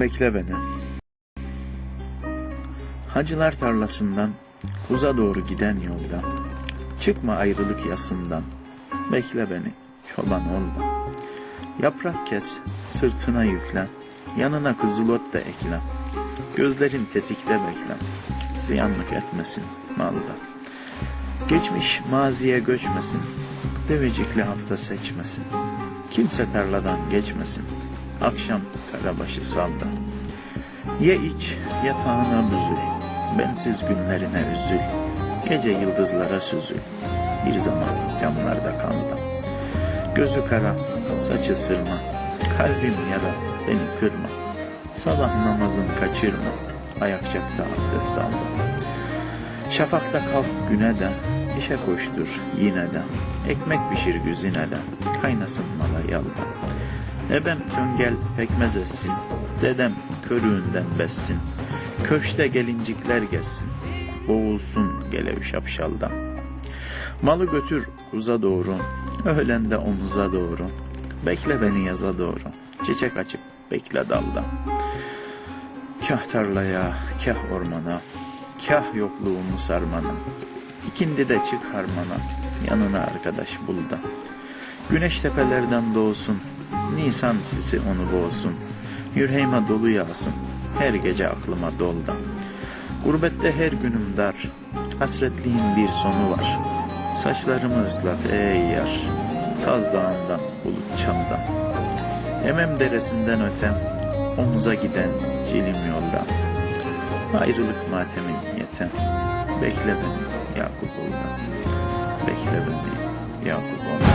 Bekle beni. Hacılar tarlasından uza doğru giden yolda. Çıkma ayrılık yasından. Bekle beni çoban ol da. Yaprak kes, sırtına yükle. Yanına kızılot da ekle. Gözlerin tetikte bekle. Ziyanlık etmesin malda. Geçmiş maziye göçmesin. Devecikli hafta seçmesin. Kimse tarladan geçmesin. Akşam karabaşı salda. Ye iç yatağına büzül. Bensiz günlerine üzül. Gece yıldızlara süzül. Bir zaman camlarda kaldı. Gözü kara, saçı sırma. Kalbim yara, beni kırma. Sabah namazın kaçırma. Ayakçakta abdest alma. Şafakta kalk güne de, işe koştur yine de. Ekmek pişir güzine de, kaynasın mala yalda. Ebem köngel pekmez etsin, dedem körüğünden bessin. Köşte gelincikler gezsin, boğulsun gelev şapşaldan. Malı götür uza doğru, öğlende omuza doğru. Bekle beni yaza doğru, çiçek açıp bekle dalda. Kah tarlaya, kah ormana, kah yokluğumu sarmana. İkindi de çık harmana, yanına arkadaş bul da. Güneş tepelerden doğsun, Nisan sisi onu boğsun. Yüreğime dolu yağsın, her gece aklıma dolda. Gurbette her günüm dar, hasretliğin bir sonu var. Saçlarımı ıslat ey yar, Taz Dağı'ndan, bulut çamdan. Emem deresinden ötem, omuza giden cilim yolda. Ayrılık matemin yetem, bekle beni Yakup olda. Bekle beni Yakup olda.